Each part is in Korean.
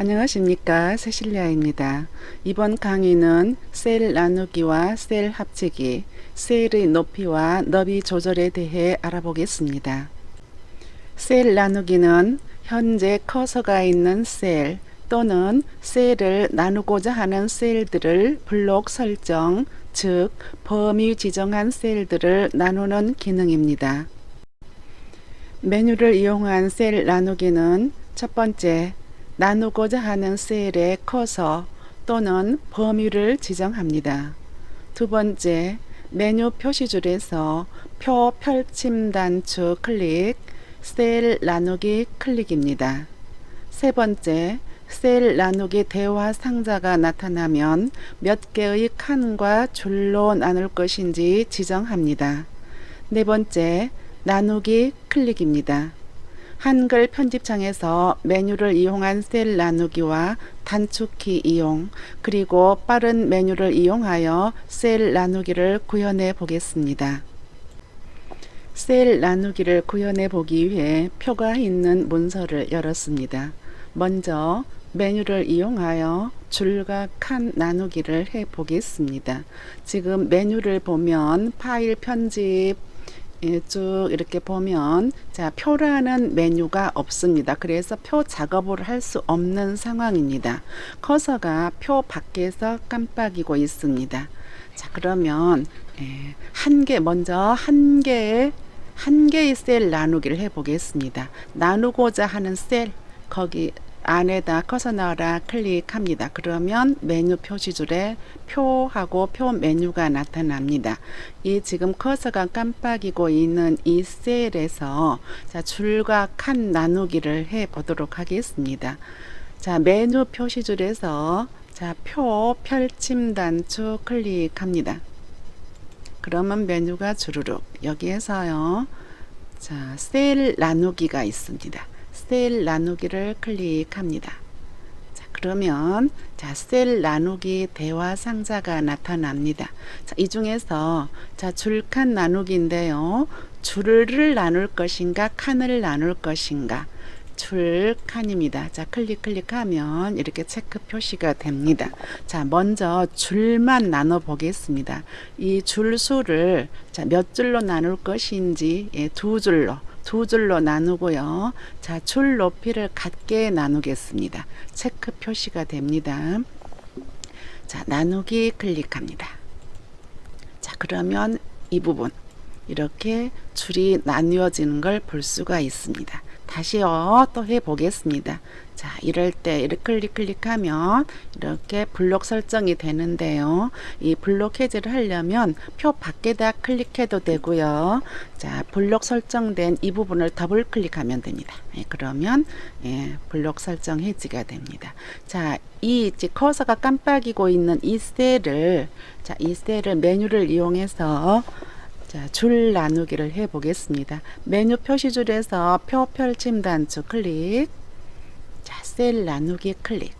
안녕하십니까 세실리아입니다. 이번 강의는 셀 나누기와 셀 합치기, 셀의 높이와 너비 조절에 대해 알아보겠습니다. 셀 나누기는 현재 커서가 있는 셀 또는 셀을 나누고자 하는 셀들을 블록 설정, 즉 범위 지정한 셀들을 나누는 기능입니다. 메뉴를 이용한 셀 나누기는 첫 번째, 나누고자 하는 셀의 커서 또는 범위를 지정합니다. 두 번째, 메뉴 표시줄에서 표 펼침 단추 클릭, 셀 나누기 클릭입니다. 세 번째, 셀 나누기 대화 상자가 나타나면 몇 개의 칸과 줄로 나눌 것인지 지정합니다. 네 번째, 나누기 클릭입니다. 한글 편집창에서 메뉴를 이용한 셀 나누기와 단축키 이용, 그리고 빠른 메뉴를 이용하여 셀 나누기를 구현해 보겠습니다. 셀 나누기를 구현해 보기 위해 표가 있는 문서를 열었습니다. 먼저 메뉴를 이용하여 줄과 칸 나누기를 해 보겠습니다. 지금 메뉴를 보면 파일 편집, 예, 쭉 이렇게 보면 자 표라는 메뉴가 없습니다. 그래서 표 작업을 할 수 없는 상황입니다. 커서가 표 밖에서 깜빡이고 있습니다. 자 그러면 예, 한개 먼저 한 개의 한 개의 셀 나누기를 해 보겠습니다. 나누고자 하는 셀 거기 안에다 커서 넣어라 클릭합니다. 그러면 메뉴 표시줄에 표하고 표 메뉴가 나타납니다. 이 지금 커서가 깜빡이고 있는 이 셀에서 자 줄과 칸 나누기를 해 보도록 하겠습니다. 자 메뉴 표시줄에서 자 표 펼침 단추 클릭합니다. 그러면 메뉴가 주르륵 여기에서요. 자 셀 나누기가 있습니다. 셀 나누기를 클릭합니다. 자, 그러면 자, 셀 나누기 대화 상자가 나타납니다. 자, 이 중에서 자, 줄칸 나누기인데요. 줄을 나눌 것인가 칸을 나눌 것인가 줄 칸입니다. 자, 클릭 클릭하면 이렇게 체크 표시가 됩니다. 자, 먼저 줄만 나눠 보겠습니다. 이 줄 수를 자, 몇 줄로 나눌 것인지 예, 두 줄로 두 줄로 나누고요. 자, 줄 높이를 같게 나누겠습니다. 체크 표시가 됩니다. 자, 나누기 클릭합니다. 자, 그러면 이 부분 이렇게 줄이 나뉘어지는 걸 볼 수가 있습니다. 다시요 또 해보겠습니다. 자 이럴 때 이렇게 클릭 클릭하면 이렇게 블록 설정이 되는데요. 이 블록 해제를 하려면 표 밖에다 클릭해도 되고요. 자 블록 설정된 이 부분을 더블 클릭하면 됩니다. 예, 그러면 예, 블록 설정 해지가 됩니다. 자 이 커서가 깜빡이고 있는 이 셀을 자 이 셀을 메뉴를 이용해서 자, 줄 나누기를 해 보겠습니다. 메뉴 표시줄에서 표 펼침 단추 클릭. 자, 셀 나누기 클릭.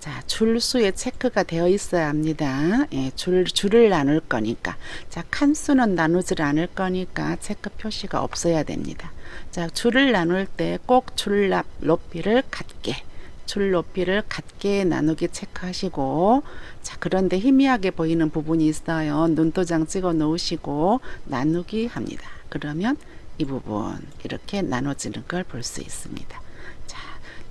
자, 줄 수에 체크가 되어 있어야 합니다. 예, 줄, 줄을 나눌 거니까. 자, 칸수는 나누질 않을 거니까 체크 표시가 없어야 됩니다. 자, 줄을 나눌 때 꼭 줄 높이를 같게. 줄 높이를 같게 나누기 체크하시고 자 그런데 희미하게 보이는 부분이 있어요 눈도장 찍어 놓으시고 나누기 합니다 그러면 이 부분 이렇게 나눠지는 걸 볼 수 있습니다 자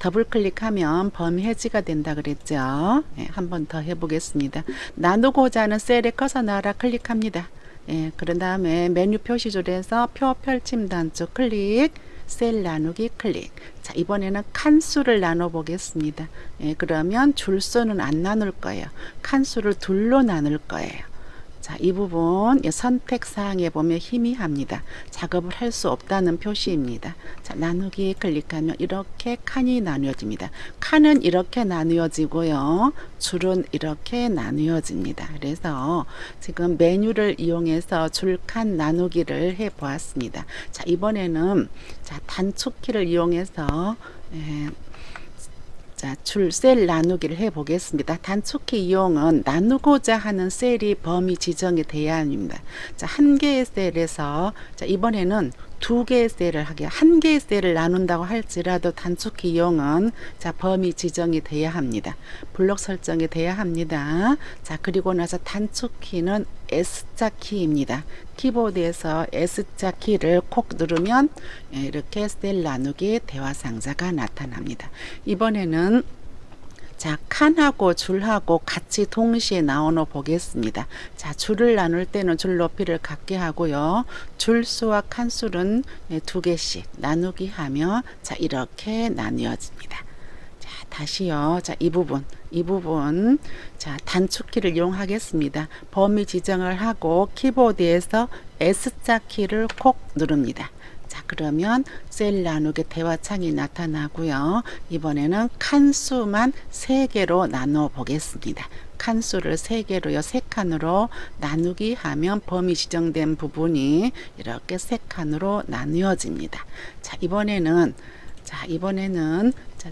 더블 클릭하면 범위 해지가 된다 그랬죠 예, 한번 더 해보겠습니다 나누고자 하는 셀에 커서 나라 클릭합니다 예, 그런 다음에 메뉴 표시 줄에서 표 펼침 단추 클릭 셀 나누기 클릭. 자, 이번에는 칸수를 나눠 보겠습니다. 예, 그러면 줄수는 안 나눌 거예요. 칸수를 둘로 나눌 거예요. 자, 이 부분 선택 사항에 보면 희미합니다. 작업을 할 수 없다는 표시입니다. 자, 나누기 클릭하면 이렇게 칸이 나누어집니다. 칸은 이렇게 나누어지고요. 줄은 이렇게 나누어집니다. 그래서 지금 메뉴를 이용해서 줄 칸 나누기를 해 보았습니다. 자, 이번에는 자, 단축키를 이용해서 예, 자, 줄셀 나누기를 해 보겠습니다. 단축키 이용은 나누고자 하는 셀이 범위 지정이 돼야 합니다. 자, 한 개의 셀에서 자, 이번에는 두 개의 셀을 하게 한 개의 셀을 나눈다고 할지라도 단축키 이용은 자 범위 지정이 돼야 합니다. 블록 설정이 돼야 합니다. 자 그리고 나서 단축키는 S자 키입니다. 키보드에서 S자 키를 콕 누르면 예, 이렇게 셀 나누기 대화 상자가 나타납니다. 이번에는 자, 칸하고 줄하고 같이 동시에 나오는 보겠습니다. 자, 줄을 나눌 때는 줄 높이를 같게 하고요. 줄수와 칸수는 네, 두 개씩 나누기 하면 자, 이렇게 나뉘어집니다. 자, 다시요. 자, 이 부분, 이 부분. 자, 단축키를 이용하겠습니다. 범위 지정을 하고 키보드에서 S자 키를 콕 누릅니다. 자, 그러면 셀 나누기 대화창이 나타나고요. 이번에는 칸수만 세개로 나눠 보겠습니다. 칸수를 세개로요세 칸으로 나누기 하면 범위 지정된 부분이 이렇게 세 칸으로 나뉘어집니다. 자, 이번에는 자, 이번에는 자,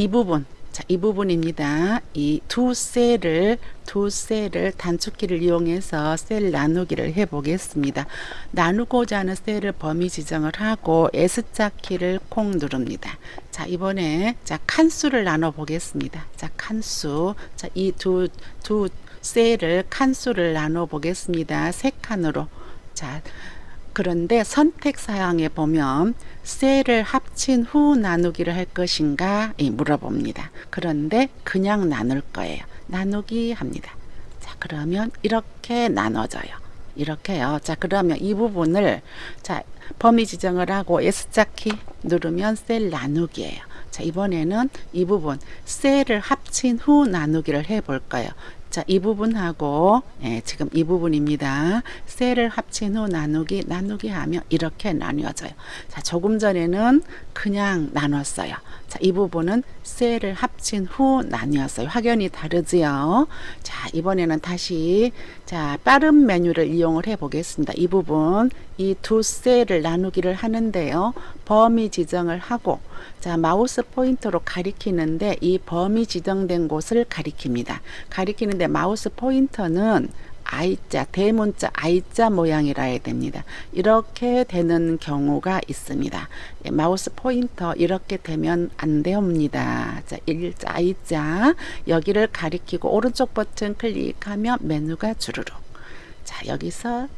이 부분 자, 이 부분입니다. 이 두 셀을 두 셀을 단축키를 이용해서 셀 나누기를 해 보겠습니다. 나누고자 하는 셀을 범위 지정을 하고 S자 키를 콩 누릅니다. 자, 이번에 자, 칸수를 나눠 보겠습니다. 자, 칸수. 자, 이 두 두 셀을 칸수를 나눠 보겠습니다. 세 칸으로. 자, 그런데 선택 사항에 보면 셀을 합친 후 나누기를 할 것인가 예, 물어봅니다. 그런데 그냥 나눌 거예요. 나누기 합니다. 자, 그러면 이렇게 나눠져요. 이렇게요. 자, 그러면 이 부분을 자, 범위 지정을 하고 S자 키 누르면 셀 나누기예요. 자, 이번에는 이 부분 셀을 합친 후 나누기를 해 볼까요? 자, 이 부분하고 예, 지금 이 부분입니다. 셀을 합친 후 나누기 나누기 하면 이렇게 나뉘어져요. 자, 조금 전에는 그냥 나눴어요. 자, 이 부분은 셀을 합친 후 나뉘었어요. 확연히 다르지요. 자, 이번에는 다시 자, 빠른 메뉴를 이용을 해 보겠습니다. 이 부분 이 두 셀을 나누기를 하는데요. 범위 지정을 하고 자, 마우스 포인터로 가리키는데 이 범위 지정된 곳을 가리킵니다. 가리키는데 마우스 포인터는 I자, 대문자 I자 모양이라 해야 됩니다. 이렇게 되는 경우가 있습니다. 예, 마우스 포인터 이렇게 되면 안 됩니다. 자, 일자, I자 여기를 가리키고 오른쪽 버튼 클릭하면 메뉴가 주르륵. 자, 여기서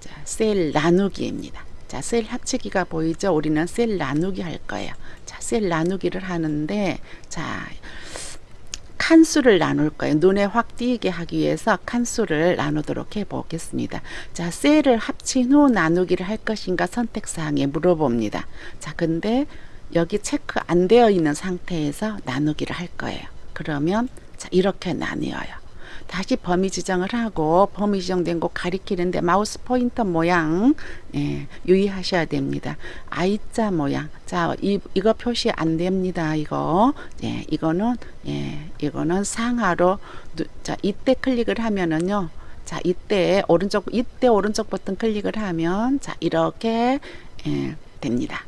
자, 셀 나누기입니다. 자, 셀 합치기가 보이죠? 우리는 셀 나누기 할 거예요. 자, 셀 나누기를 하는데 자, 칸수를 나눌 거예요. 눈에 확 띄게 하기 위해서 칸수를 나누도록 해 보겠습니다. 자, 셀을 합친 후 나누기를 할 것인가 선택 사항에 물어봅니다. 자, 근데 여기 체크 안 되어 있는 상태에서 나누기를 할 거예요. 그러면 자, 이렇게 나뉘어요. 다시 범위 지정을 하고 범위 지정된 곳 가리키는데 마우스 포인터 모양 예, 유의하셔야 됩니다. I자 모양. 자, 이 이거 표시 안 됩니다. 이거. 예, 이거는 예, 이거는 상하로 누, 자, 이때 클릭을 하면은요. 자, 이때 오른쪽 이때 오른쪽 버튼 클릭을 하면 자, 이렇게 예, 됩니다.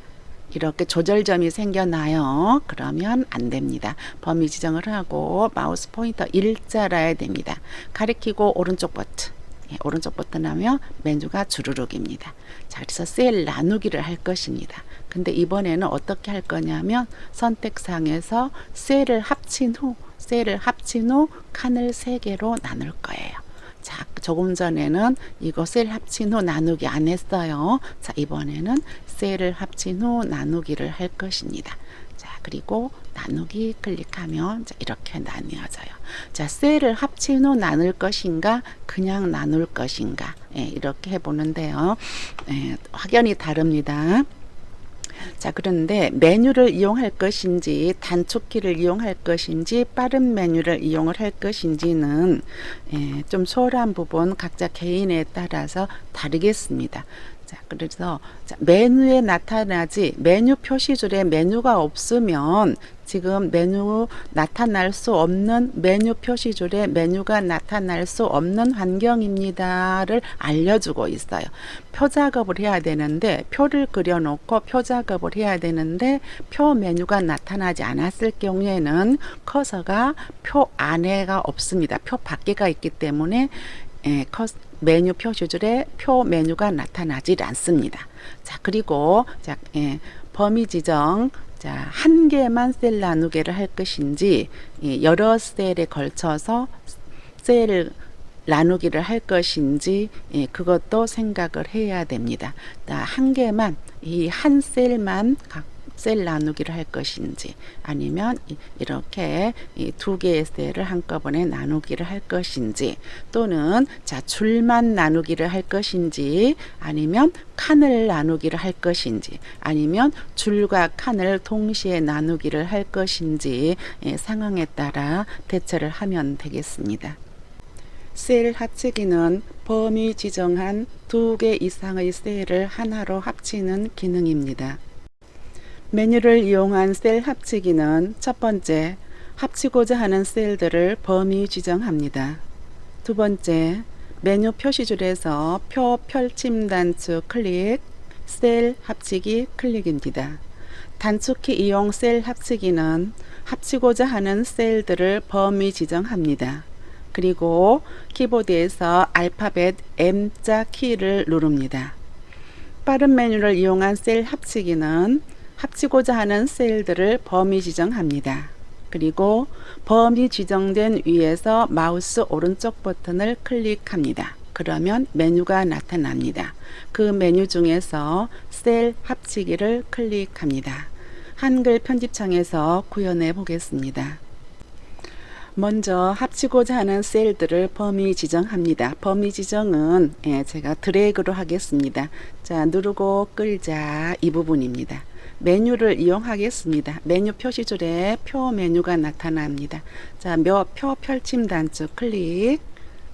이렇게 조절점이 생겨나요. 그러면 안 됩니다. 범위 지정을 하고 마우스 포인터 일자라야 됩니다. 가리키고 오른쪽 버튼. 예, 오른쪽 버튼 하면 메뉴가 주르륵입니다. 자, 그래서 셀 나누기를 할 것입니다. 근데 이번에는 어떻게 할 거냐면 선택상에서 셀을 합친 후, 셀을 합친 후 칸을 세 개로 나눌 거예요. 자, 조금 전에는 이거 셀 합친 후 나누기 안 했어요. 자, 이번에는 셀을 합친 후 나누기를 할 것입니다. 자, 그리고 나누기 클릭하면 자, 이렇게 나뉘어져요. 자, 셀을 합친 후 나눌 것인가, 그냥 나눌 것인가, 예, 이렇게 해보는데요. 예, 확연히 다릅니다. 자, 그런데 메뉴를 이용할 것인지 단축키를 이용할 것인지 빠른 메뉴를 이용을 할 것인지는 예, 좀 소홀한 부분 각자 개인에 따라서 다르겠습니다. 자, 그래서 자, 메뉴에 나타나지 메뉴 표시줄에 메뉴가 없으면 지금 메뉴 나타날 수 없는 메뉴 표시줄에 메뉴가 나타날 수 없는 환경입니다를 알려주고 있어요. 표 작업을 해야 되는데 표를 그려놓고 표 작업을 해야 되는데 표 메뉴가 나타나지 않았을 경우에는 커서가 표 안에가 없습니다. 표 밖에가 있기 때문에 예, 커스- 메뉴 표시줄에 표 메뉴가 나타나질 않습니다. 자, 그리고 자, 예, 범위 지정 자, 한 개만 셀 나누기를 할 것인지 예, 여러 셀에 걸쳐서 셀을 나누기를 할 것인지 예, 그것도 생각을 해야 됩니다. 자, 한 개만 이 한 셀만 각 셀 나누기를 할 것인지 아니면 이- 이렇게 이 두 개의 셀을 한꺼번에 나누기를 할 것인지 또는 자 줄만 나누기를 할 것인지 아니면 칸을 나누기를 할 것인지 아니면 줄과 칸을 동시에 나누기를 할 것인지 예, 상황에 따라 대처를 하면 되겠습니다. 셀 합치기는 범위 지정한 두 개 이상의 셀을 하나로 합치는 기능입니다. 메뉴를 이용한 셀 합치기는 첫 번째, 합치고자 하는 셀들을 범위 지정합니다. 두 번째, 메뉴 표시줄에서 표 펼침 단축 클릭, 셀 합치기 클릭입니다. 단축키 이용 셀 합치기는 합치고자 하는 셀들을 범위 지정합니다. 그리고 키보드에서 알파벳 M자 키를 누릅니다. 빠른 메뉴를 이용한 셀 합치기는 합치고자 하는 셀들을 범위 지정합니다. 그리고 범위 지정된 위에서 마우스 오른쪽 버튼을 클릭합니다. 그러면 메뉴가 나타납니다. 그 메뉴 중에서 셀 합치기를 클릭합니다. 한글 편집창에서 구현해 보겠습니다. 먼저 합치고자 하는 셀들을 범위 지정합니다. 범위 지정은 예, 제가 드래그로 하겠습니다. 자, 누르고 끌자 이 부분입니다. 메뉴를 이용하겠습니다. 메뉴 표시줄에 표 메뉴가 나타납니다. 자, 몇 표 펼침 단축 클릭.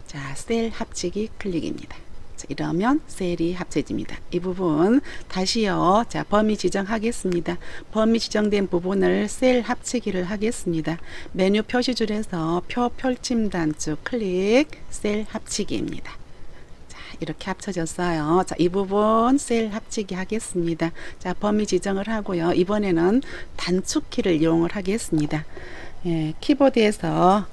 자, 셀 합치기 클릭입니다. 자, 이러면 셀이 합쳐집니다. 이 부분 다시요. 자, 범위 지정하겠습니다. 범위 지정된 부분을 셀 합치기를 하겠습니다. 메뉴 표시줄에서 표 펼침 단축 클릭 셀 합치기입니다. 자, 이렇게 합쳐졌어요. 자, 이 부분 셀 합치기 하겠습니다. 자, 범위 지정을 하고요. 이번에는 단축키를 이용을 하겠습니다. 예, 키보드에서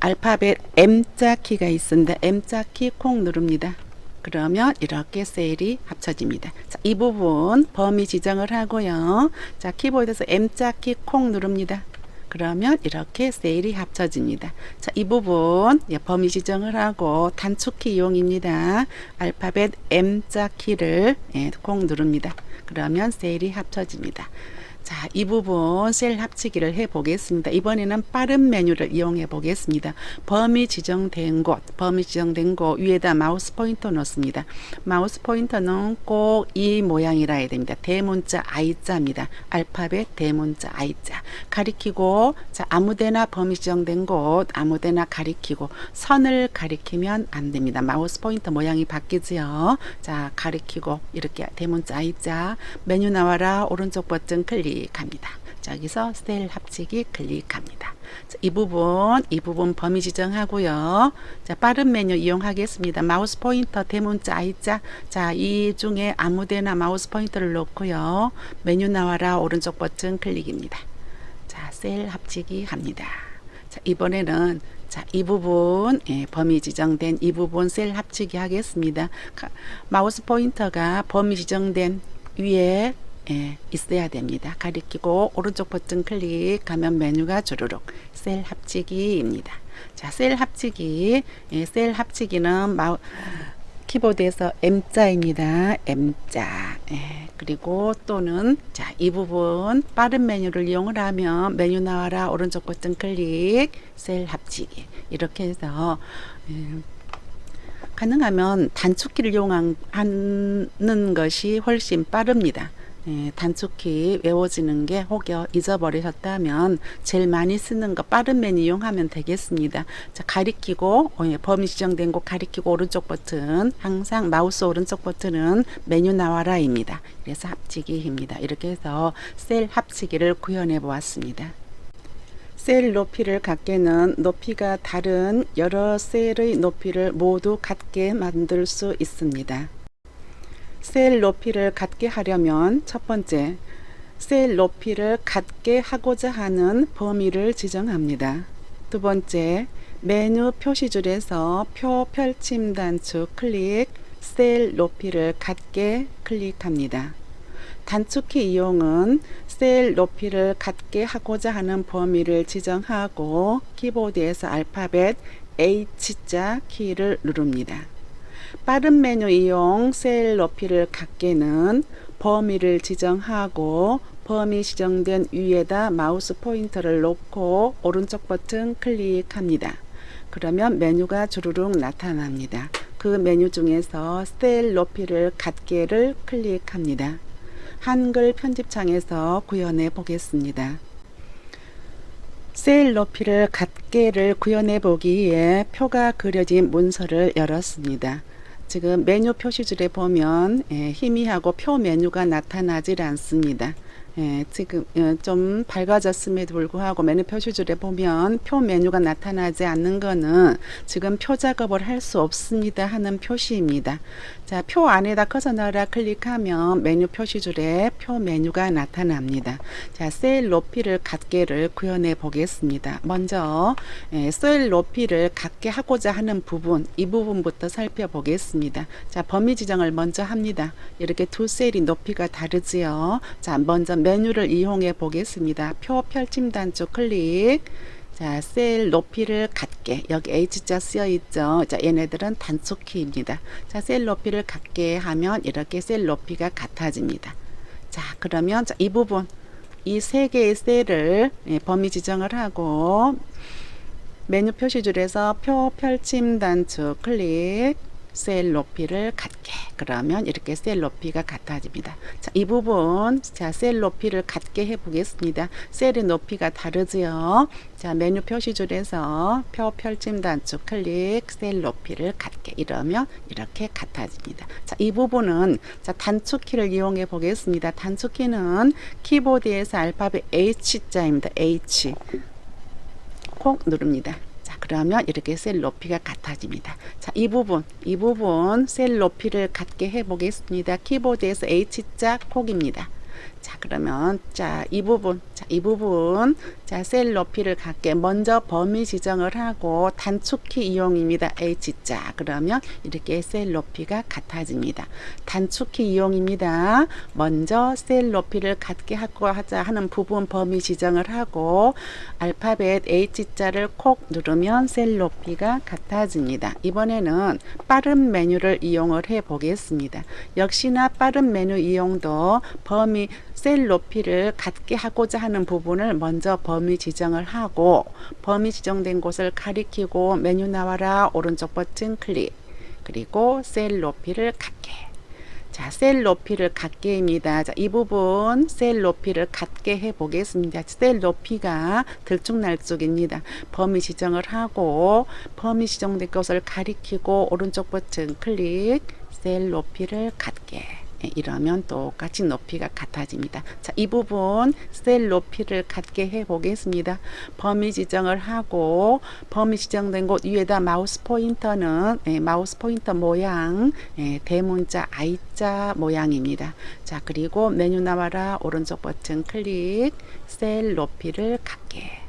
알파벳 M자 키가 있습니다. M자 키 콩 누릅니다. 그러면 이렇게 셀이 합쳐집니다. 자, 이 부분 범위 지정을 하고요. 자, 키보드에서 M자 키 콩 누릅니다. 그러면 이렇게 셀이 합쳐집니다. 자, 이 부분 예, 범위 지정을 하고 단축키 이용입니다. 알파벳 M자 키를 예, 콩 누릅니다. 그러면 셀이 합쳐집니다. 자, 이 부분 셀 합치기를 해 보겠습니다. 이번에는 빠른 메뉴를 이용해 보겠습니다. 범위 지정된 곳, 범위 지정된 곳 위에다 마우스 포인터 놓습니다. 마우스 포인터는 꼭 이 모양이라 해야 됩니다. 대문자 I자입니다. 알파벳 대문자 I자. 가리키고, 자, 아무데나 범위 지정된 곳, 아무데나 가리키고, 선을 가리키면 안 됩니다. 마우스 포인터 모양이 바뀌지요. 자, 가리키고, 이렇게 대문자 I자. 메뉴 나와라, 오른쪽 버튼 클릭 합니다. 자, 여기서 셀 합치기 클릭합니다. 자, 이 부분, 이 부분 범위 지정하고요. 자, 빠른 메뉴 이용하겠습니다. 마우스 포인터 대문자 I자. 자, 이 중에 아무 데나 마우스 포인터를 놓고요. 메뉴 나와라 오른쪽 버튼 클릭입니다. 자, 셀 합치기 합니다. 자, 이번에는 자, 이 부분 예, 범위 지정된 이 부분 셀 합치기 하겠습니다. 가- 마우스 포인터가 범위 지정된 위에 예, 있어야 됩니다. 가리키고 오른쪽 버튼 클릭하면 메뉴가 주르륵 셀 합치기입니다. 자, 셀 합치기. 예, 셀 합치기는 마우 키보드에서 M자입니다. M자. 예, 그리고 또는 자, 이 부분 빠른 메뉴를 이용을 하면 메뉴 나와라 오른쪽 버튼 클릭 셀 합치기. 이렇게 해서 예, 가능하면 단축키를 이용하는 것이 훨씬 빠릅니다. 예, 단축키 외워지는 게 혹여 잊어버리셨다면 제일 많이 쓰는 거 빠른 메뉴 이용하면 되겠습니다. 자, 가리키고 어, 예, 범위 지정된 곳 가리키고 오른쪽 버튼 항상 마우스 오른쪽 버튼은 메뉴 나와라입니다. 그래서 합치기입니다. 이렇게 해서 셀 합치기를 구현해 보았습니다. 셀 높이를 갖게는 높이가 다른 여러 셀의 높이를 모두 같게 만들 수 있습니다. 셀 높이를 같게 하려면 첫 번째, 셀 높이를 같게 하고자 하는 범위를 지정합니다. 두 번째, 메뉴 표시줄에서 표 펼침 단축 클릭, 셀 높이를 같게 클릭합니다. 단축키 이용은 셀 높이를 같게 하고자 하는 범위를 지정하고 키보드에서 알파벳 H자 키를 누릅니다. 빠른 메뉴 이용 셀 높이를 같게는 범위를 지정하고 범위 지정된 위에다 마우스 포인터를 놓고 오른쪽 버튼 클릭합니다. 그러면 메뉴가 주르륵 나타납니다. 그 메뉴 중에서 셀 높이를 같게를 클릭합니다. 한글 편집창에서 구현해 보겠습니다. 셀 높이를 같게를 구현해 보기 위해 표가 그려진 문서를 열었습니다. 지금 메뉴 표시줄에 보면 예, 희미하고 표 메뉴가 나타나질 않습니다. 예, 지금 예, 좀 밝아졌음에도 불구하고 메뉴 표시줄에 보면 표 메뉴가 나타나지 않는 거는 지금 표 작업을 할 수 없습니다 하는 표시입니다. 자, 표 안에다 커서 넣어라 클릭하면 메뉴 표시줄에 표 메뉴가 나타납니다. 자, 셀 높이를 같게를 구현해 보겠습니다. 먼저 예, 셀 높이를 같게 하고자 하는 부분, 이 부분부터 살펴보겠습니다. 자, 범위 지정을 먼저 합니다. 이렇게 두 셀이 높이가 다르지요. 자, 먼저 메뉴를 이용해 보겠습니다. 표 펼침 단축 클릭. 자, 셀 높이를 같게 여기 H자 쓰여 있죠. 자, 얘네들은 단축키입니다. 자, 셀 높이를 같게 하면 이렇게 셀 높이가 같아집니다. 자, 그러면 자, 이 부분 이 세 개의 셀을 예, 범위 지정을 하고 메뉴 표시줄에서 표 펼침 단축 클릭 셀 높이를 같게 그러면 이렇게 셀 높이가 같아집니다. 자, 이 부분 자, 셀 높이를 같게 해 보겠습니다. 셀의 높이가 다르지요. 자, 메뉴 표시줄에서 표 펼침 단축 클릭 셀 높이를 같게 이러면 이렇게 같아집니다. 자, 이 부분은 자, 단축키를 이용해 보겠습니다. 단축키는 키보드에서 알파벳 H자입니다. H 콕 누릅니다. 자, 그러면 이렇게 셀 높이가 같아집니다. 자, 이 부분, 이 부분 셀 높이를 같게 해 보겠습니다. 키보드에서 H자 콕입니다. 자, 그러면 자, 이 부분, 자, 이 부분, 자, 셀 높이를 갖게 먼저 범위 지정을 하고 단축키 이용입니다. H자. 그러면 이렇게 셀 높이가 같아집니다. 단축키 이용입니다. 먼저 셀 높이를 갖게 하고 하자 하는 부분 범위 지정을 하고 알파벳 H자를 콕 누르면 셀 높이가 같아집니다. 이번에는 빠른 메뉴를 이용을 해 보겠습니다. 역시나 빠른 메뉴 이용도 범위 셀 높이를 같게 하고자 하는 부분을 먼저 범위 지정을 하고 범위 지정된 곳을 가리키고 메뉴 나와라 오른쪽 버튼 클릭 그리고 셀 높이를 같게 자, 셀 높이를 같게입니다. 자, 이 부분 셀 높이를 같게 해 보겠습니다. 셀 높이가 들쭉날쭉입니다. 범위 지정을 하고 범위 지정된 것을 가리키고 오른쪽 버튼 클릭 셀 높이를 예, 이러면 똑같이 높이가 같아집니다. 자, 이 부분 셀 높이를 같게 해 보겠습니다. 범위 지정을 하고 범위 지정된 곳 위에다 마우스 포인터는 예, 마우스 포인터 모양 예, 대문자 I자 모양입니다. 자, 그리고 메뉴 나와라 오른쪽 버튼 클릭 셀 높이를 같게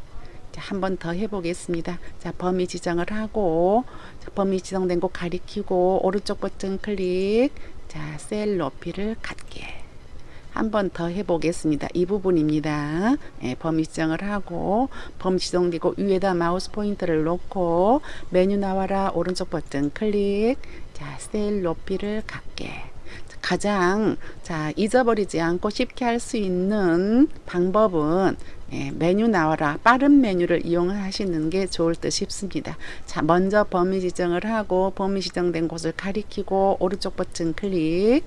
한번 더 해보겠습니다. 자, 범위 지정을 하고 자, 범위 지정된 곳 가리키고 오른쪽 버튼 클릭 자, 셀 높이를 같게 한 번 더 해보겠습니다. 이 부분입니다. 예, 범위 지정을 하고 범위 지정되고 위에다 마우스 포인터를 놓고 메뉴 나와라 오른쪽 버튼 클릭 자, 셀 높이를 같게 가장 자 잊어버리지 않고 쉽게 할 수 있는 방법은 예, 메뉴 나와라. 빠른 메뉴를 이용하시는 게 좋을 듯 싶습니다. 자 먼저 범위 지정을 하고 범위 지정된 곳을 가리키고 오른쪽 버튼 클릭.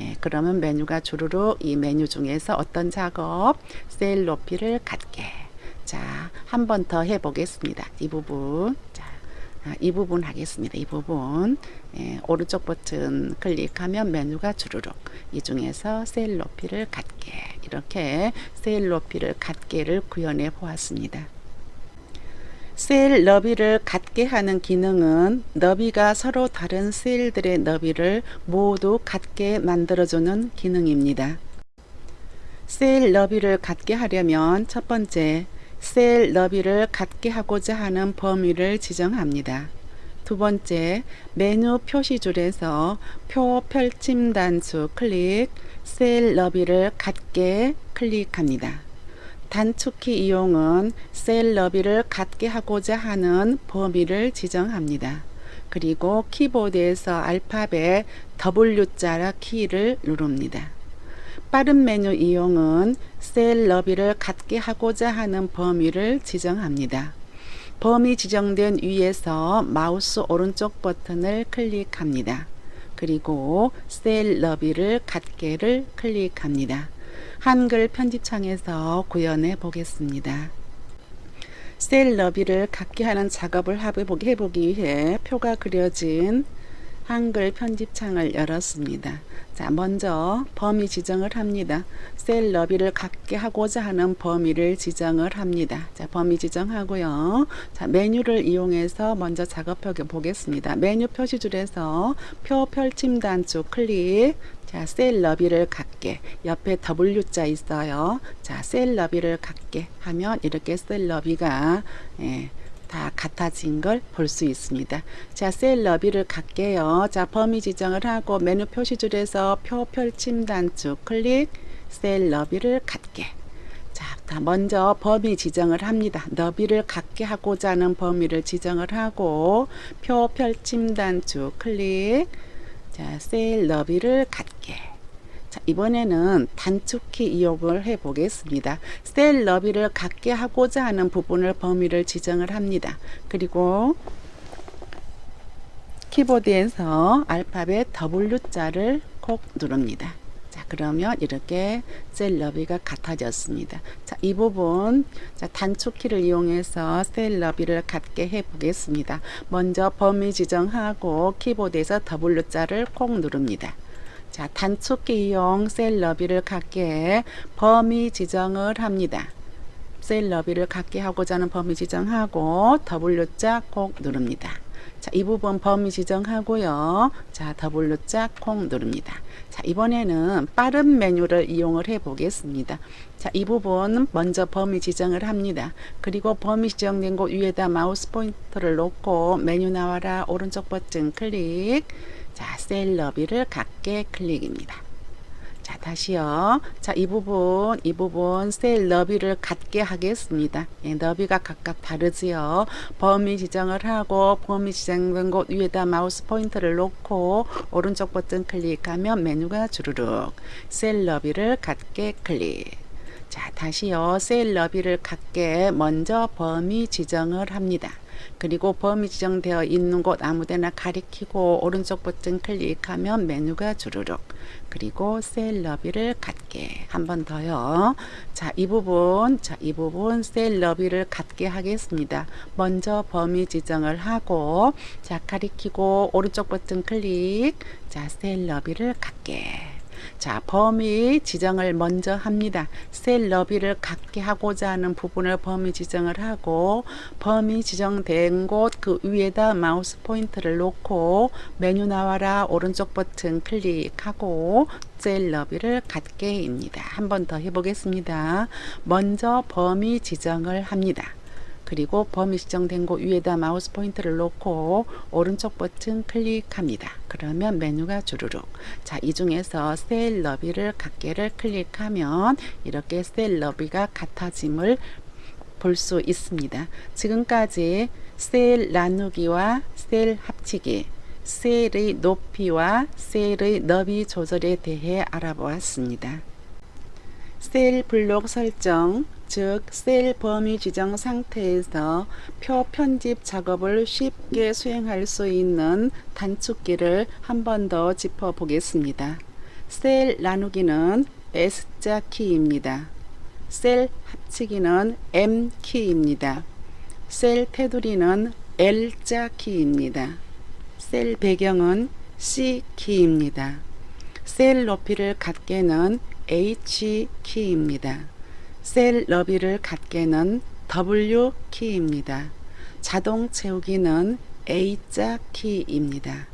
예, 그러면 메뉴가 주르륵 이 메뉴 중에서 어떤 작업 셀 높이를 갖게. 자 한 번 더 해보겠습니다. 이 부분. 자. 아, 이 부분 하겠습니다. 이 부분 예, 오른쪽 버튼 클릭하면 메뉴가 주르륵 이 중에서 셀 높이를 갖게 이렇게 셀 높이를 갖게를 구현해 보았습니다. 셀 너비를 같게 하는 기능은 너비가 서로 다른 셀들의 너비를 모두 같게 만들어주는 기능입니다. 셀 너비를 같게 하려면 첫 번째 셀 너비를 같게 하고자 하는 범위를 지정합니다. 두 번째, 메뉴 표시줄에서 표 펼침 단추 클릭, 셀 너비를 같게 클릭합니다. 단축키 이용은 셀 너비를 같게 하고자 하는 범위를 지정합니다. 그리고 키보드에서 알파벳 W자라 키를 누릅니다. 빠른 메뉴 이용은 셀 너비를 같게 하고자 하는 범위를 지정합니다. 범위 지정된 위에서 마우스 오른쪽 버튼을 클릭합니다. 그리고 셀 너비를 같게를 클릭합니다. 한글 편집창에서 구현해 보겠습니다. 셀 너비를 같게 하는 작업을 해보기 위해 표가 그려진 한글 편집창을 열었습니다. 자, 먼저 범위 지정을 합니다. 셀 너비를 같게 하고자 하는 범위를 지정을 합니다. 자, 범위 지정하고요. 자, 메뉴를 이용해서 먼저 작업해 보겠습니다. 메뉴 표시줄에서 표 펼침 단추 클릭. 자, 셀 너비를 같게. 옆에 W자 있어요. 자, 셀 너비를 같게 하면 이렇게 셀 너비가 예, 다 같아진 걸 볼 수 있습니다. 자, 셀 너비를 갈게요. 자, 범위 지정을 하고 메뉴 표시줄에서 표 펼침 단추 클릭, 셀 너비를 갖게. 자, 다 먼저 범위 지정을 합니다. 너비를 갖게 하고자 하는 범위를 지정을 하고 표 펼침 단추 클릭, 자, 셀 너비를 갖게. 자, 이번에는 단축키 이용을 해 보겠습니다. 셀 너비를 같게 하고자 하는 부분을 범위를 지정을 합니다. 그리고 키보드에서 알파벳 W자를 콕 누릅니다. 자, 그러면 이렇게 셀 너비가 같아졌습니다. 자, 이 부분 자, 단축키를 이용해서 셀 너비를 같게 해 보겠습니다. 먼저 범위 지정하고 키보드에서 W자를 콕 누릅니다. 자, 단축키 이용 셀 너비를 갖게 범위 지정을 합니다. 셀 너비를 갖게 하고자 하는 범위 지정하고 W자 콕 누릅니다. 자, 이 부분 범위 지정하고요. 자, W자 콕 누릅니다. 자, 이번에는 빠른 메뉴를 이용을 해 보겠습니다. 자, 이 부분 먼저 범위 지정을 합니다. 그리고 범위 지정된 곳 위에다 마우스 포인터를 놓고 메뉴 나와라 오른쪽 버튼 클릭. 자, 셀 너비를 갖게 클릭입니다. 자, 다시요. 자, 이 부분, 이 부분 셀 너비를 갖게 하겠습니다. 예, 너비가 각각 다르지요. 범위 지정을 하고 범위 지정된 곳 위에다 마우스 포인터를 놓고 오른쪽 버튼 클릭하면 메뉴가 주르륵 셀 너비를 갖게 클릭. 자, 다시요. 셀 너비를 갖게 먼저 범위 지정을 합니다. 그리고 범위 지정되어 있는 곳 아무데나 가리키고 오른쪽 버튼 클릭하면 메뉴가 주르륵 그리고 셀 너비를 갖게 한 번 더요. 자, 이 부분, 자, 이 부분 셀 너비를 갖게 하겠습니다. 먼저 범위 지정을 하고 자, 가리키고 오른쪽 버튼 클릭. 자, 셀 너비를 갖게. 자, 범위 지정을 먼저 합니다. 셀 너비를 갖게 하고자 하는 부분을 범위 지정을 하고 범위 지정된 곳 그 위에다 마우스 포인터를 놓고 메뉴 나와라 오른쪽 버튼 클릭하고 셀 너비를 갖게입니다. 한 번 더 해보겠습니다. 먼저 범위 지정을 합니다. 그리고 범위 지정된 곳 위에다 마우스 포인터를 놓고 오른쪽 버튼 클릭합니다. 그러면 메뉴가 주르륵. 자, 이 중에서 셀 너비를 갖게를 클릭하면 이렇게 셀 너비가 같아짐을 볼 수 있습니다. 지금까지 셀 나누기와 셀 합치기, 셀의 높이와 셀의 너비 조절에 대해 알아보았습니다. 셀 블록 설정, 즉 셀 범위 지정 상태에서 표 편집 작업을 쉽게 수행할 수 있는 단축키를 한 번 더 짚어 보겠습니다. 셀 나누기는 S자 키입니다. 셀 합치기는 M 키입니다. 셀 테두리는 L자 키입니다. 셀 배경은 C 키입니다. 셀 높이를 갖게는 H 키입니다. 셀 너비를 갖게는 W 키입니다. 자동 채우기는 A자 키입니다.